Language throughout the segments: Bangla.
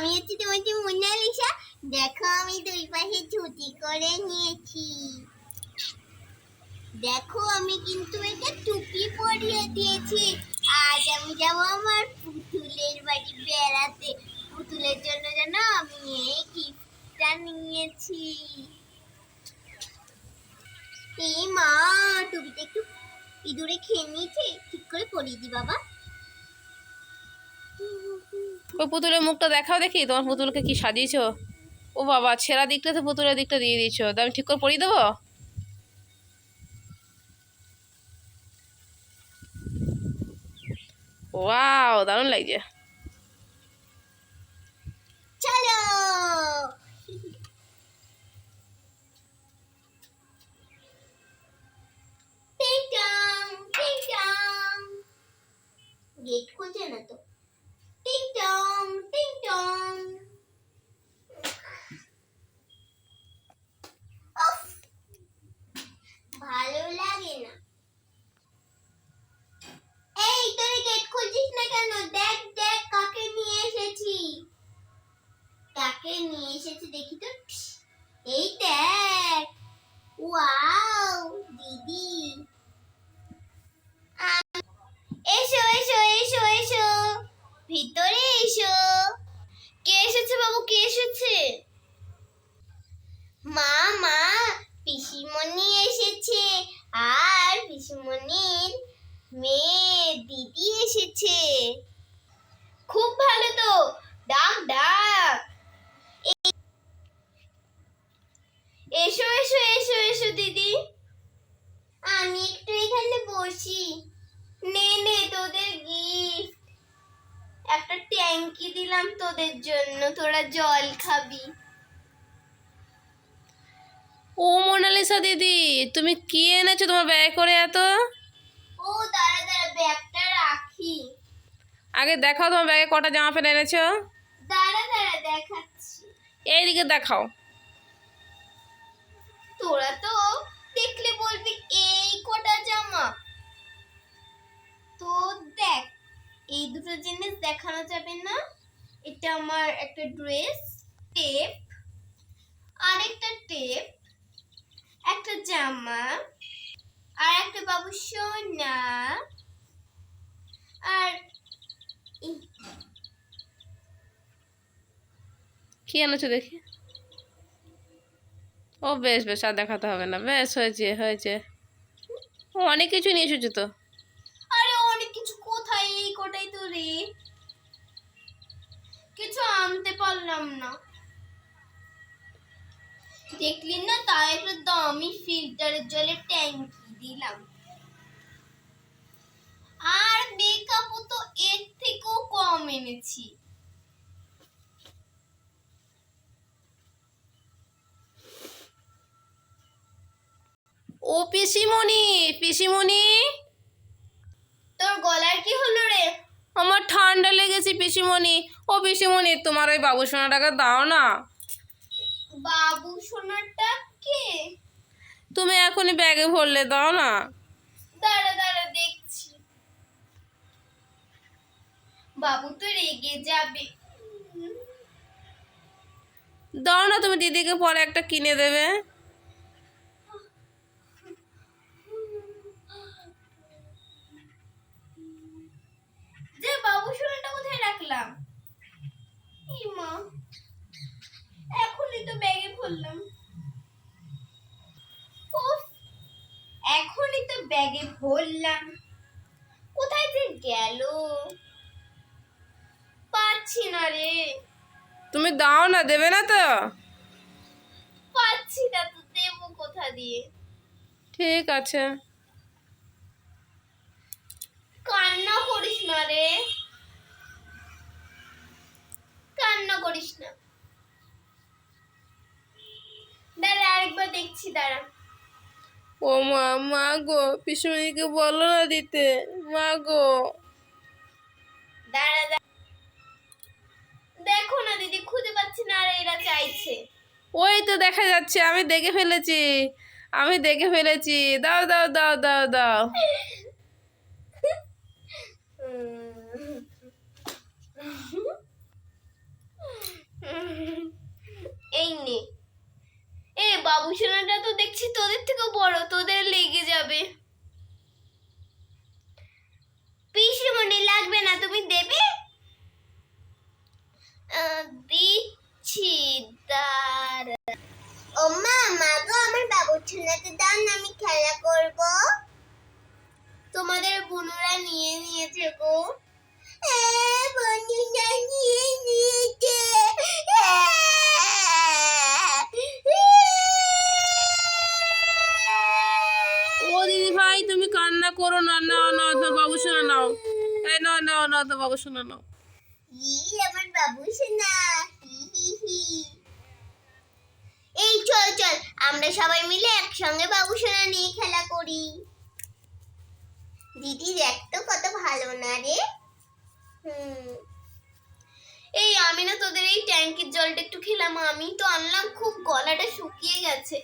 আমি হচ্ছি যে মোনালিসা দেখো আমি দুই পাশে ছুটি করে নিয়েছি। দেখো আমি কিন্তু একটা টুপি পরিয়ে দিয়েছি। আজ আমি যাব আমার পুতুলের বাড়ি বেড়াতে। পুতুলের জন্য যেন আমি এই গিফটটা নিয়েছি। এই মা, টুপিটা একটু ইঁদুরে খেয়ে নিয়েছে, ঠিক করে পরিয়ে দি বাবা। ওই পুতুলের মুখটা দেখাও দেখি? তোমার পুতুলকে কি সাজিয়েছো? ও বাবা, ছেঁড়া দিকটা তো পুতুলের দিকটা দিয়ে দিয়েছ। তো আমি ঠিক করে পরিয়ে দেবো? ওয়াও, দারুণ লাগছে। গেট খুলছে না তো? টিং টং টিং টং ভালো লাগে না এই তুই গেট খুলছিস না কেন দেখ দেখ কাকে নিয়ে এসেছি কাকে নিয়ে এসেছি দেখি তো এই দেখ ওয়াও দিদি আম- এসো এসো এসো এসো ভিতরে এসো। কে এসেছে বাবু? কে এসেছে? মা মা পিসিমণি এসেছে আর পিসিমণির মেয়ে দিদি এসেছে খুব ভালো তো ডাক ডাক এ- এসো এসো এসো এসো দিদি আমি একটু এখানে বসি নে নে তোদের গিফট একটা ট্যাঙ্কি দিলাম তোদের জন্য তোরা জল খাবি। ও মোনালিসা দিদি তুমি কি এনেছো? তোমার ব্যাগ করে এত? ও দাঁড়া দাঁড়া ব্যাগটা রাখি। আগে দেখাও তোমার ব্যাগে কটা জামা প্যান্ট এনেছো। দাঁড়া দাঁড়া দেখাচ্ছি। এইদিকে দেখাও। তোরা তো দেখলে বলবি এই কটা জামা। তো দেখ এই দুটো জিনিস দেখানো যাবে না। এটা আমার একটা ড্রেস, টেপ, আরেকটা টেপ, একটা জামা, আর একটা বাবু সোনা, আর কি এনেছো দেখি? ও বেশ বেশ, আর দেখাতে হবে না। বেশ, হয়েছে হয়েছে। অনেক কিছু নিয়ে এসেছ তো আরে অনেক কিছু কোথায় এই রে। কিছু আনতে পারলাম না। দেখলি না, তাই একটা দামি ফিল্টারের জলের ট্যাঙ্কি দিলাম। আর মেকআপও তো এর থেকেও কম এনেছি। ও পিসিমণি পিসিমণি তোর গলার কি হলো রে আমার ঠান্ডা লেগেছে পিসিমণি। ও পিসিমণি তোমার ওই বাবু সোনাটাকে দাও না। বাবু সোনাটা কে? তুমি এখনই ব্যাগে ভরলে দাও না। দাঁড়া দাঁড়া দেখছি। বাবু তো রেগে যাবে। দাও না তুমি দিদিকে পরে একটা কিনে দেবে। যে বাবু সোনাটা কোথায় রাখলাম? মা এখনই তো ব্যাগে ভরলাম। এখনই তো ব্যাগে ভরলাম। কোথায় যে গেল? পাচ্ছি না রে। তুমি দাও না দেবে না তো। পাচ্ছি না তো দেবো কোথা দিয়ে? ঠিক আছে। কান্না করিস না রে কান্না করিস না দাঁড়া আরেকবার দেখছি দাঁড়া ও মা মা গো পিসুমণিকে বলো না দিতে। মা গো। দাঁড়া দাঁড়া। দেখো না দিদি খুঁজে পাচ্ছি না আর এরা চাইছে। ওই তো দেখা যাচ্ছে আমি দেখে ফেলেছি। আমি দেখে ফেলেছি। দাও দাও দাও দাও দাও। উম। দেখছি তোদের থেকে বড় তোদের লেগে যাবে। পিসিমণি লাগবে না তুমি দেবে? দিচ্ছি দাঁড়া ও মা মা গো আমার বাবুর ছেলেকে দাও না আমি খেলা করব। তোমাদের বুনুরা নিয়ে নিয়েছে গো বন্ধুরা নিয়ে নিয়েছে ও দিদি ভাই তুমি কান্না করো না নাও নাও তো বাবু শোনা নাও এই তো বাবু, শোনা আমার বাবু হি এই, চল চল, আমরা সবাই মিলে একসঙ্গে বাবু নিয়ে খেলা করি। দিদি, দেখ তো কত ভালো না রে। হুম। এই, আমি না তোদের এই ট্যাঙ্কির জলটা একটু খেলাম। আমি তো আনলাম, খুব গলাটা শুকিয়ে গেছে।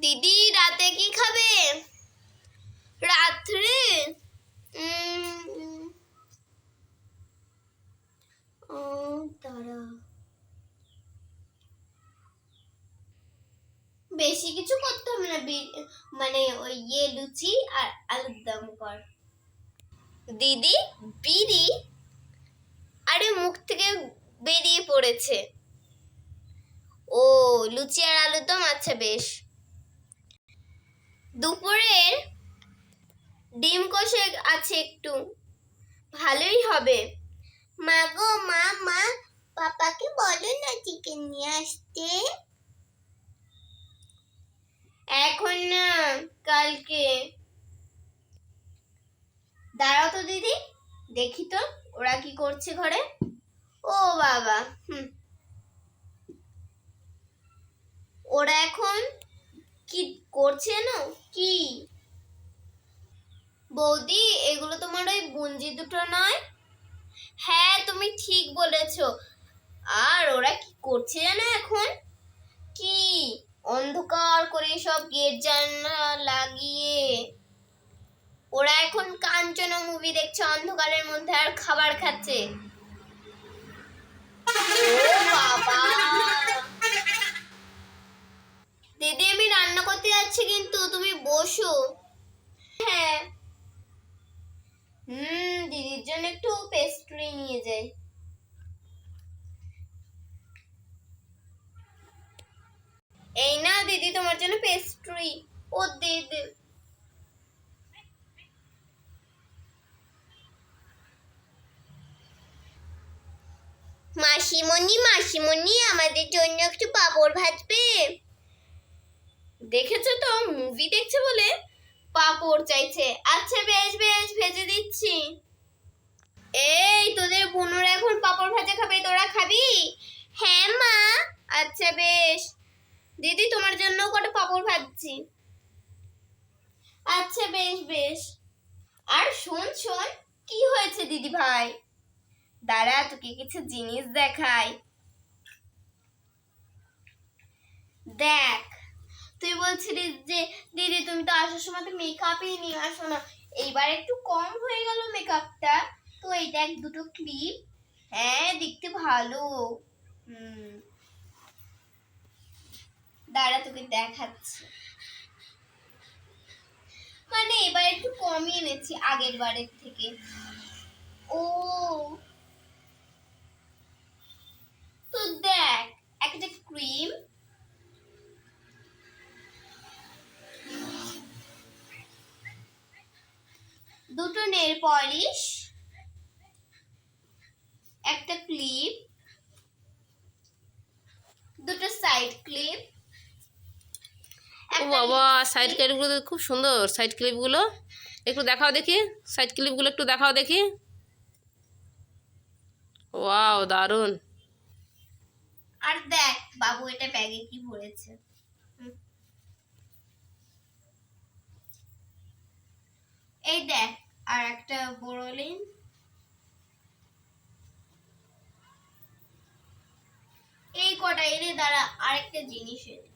দিদি, রাতে কি খাবে? রাত্রে? তারা বেশি কিছু করতে হবে না মানে ওই ইয়ে লুচি আর আলুর দম কর। দিদি, বিড়ি? আরে, মুখ থেকে বেরিয়ে পড়েছে। ও, লুচি আর আলুর দম? আচ্ছা বেশ। দুপুরের ডিম কষে আছে একটু। ভালোই হবে। মা গো, মা মা, পাপাকে বলো না চিকেন নিয়ে আসতে? এখন না, কালকে। দাঁড়াও তো দিদি, দেখি তো ওরা কি করছে ঘরে। ও বাবা, হুম। ওরা এখন কি করছে না কি? বৌদি, এগুলো তোমার ওই বুঞ্জি দুটো নয়? হ্যাঁ তুমি ঠিক বলেছ। আর ওরা কি করছে জানো এখন? কি? অন্ধকার করে সব গেট জানলা লাগিয়ে। ওরা এখন কাঞ্চনা মুভি দেখছে, অন্ধকারের মধ্যে আর খাবার খাচ্ছে ও বাবা দিদি আমি রান্না করতে যাচ্ছি কিন্তু তুমি বসো হ্যাঁ হুম দিদির জন্য একটু পেস্ট্রি নিয়ে যাই এই না দিদি তোমার জন্য পেস্ট্রি ও দে মাসিমণি মাসিমণি, আমাদের জন্য একটু ভাজবে। দেখেছ তো মুভি দেখছে বলে পাঁপড় চাইছে। আচ্ছা বেশ বেশ, ভেজে দিচ্ছি। এই, তোদের বোনর এখন পাঁপড় ভাজা খাবে, তোরা খাবি? হ্যাঁ মা। আচ্ছা বেশ। দিদি, তোমার জন্য কটা পাপড় ভাজছি। আচ্ছা বেশ বেশ। আর শোন শোন, কি হয়েছে দিদি ভাই? দাঁড়া, তোকে কিছু জিনিস দেখাই। দেখ, তুই বলছিলিস যে, দিদি, তুমি তো আসার সময় তো মেকআপই নিয়ে আসো না। এইবার একটু কম হয়ে গেল মেকআপটা তো এই দেখ, দুটো ক্লিপ হ্যাঁ দেখতে ভালো। হুম। দাঁড়া, তোকে দেখাচ্ছি। মানে এবার একটু কমই এনেছি আগের বারের থেকে। ও। তো দেখ, একটা ক্রিম দুটো নেল পলিশ একটা ক্লিপ দুটো সাইড ক্লিপ বাবা সাইড ক্লিপগুলো খুব সুন্দর সাইড ক্লিপগুলো একটু দেখাও দেখি সাইড ক্লিপগুলো একটু দেখাও দেখি। ওয়াও আর দেখ, বাবু এটা ব্যাগে কি ভরেছে। এই দেখ, আর একটা বোরোলিন এই কটা এনে দ্বারা আরেকটা জিনিস এনে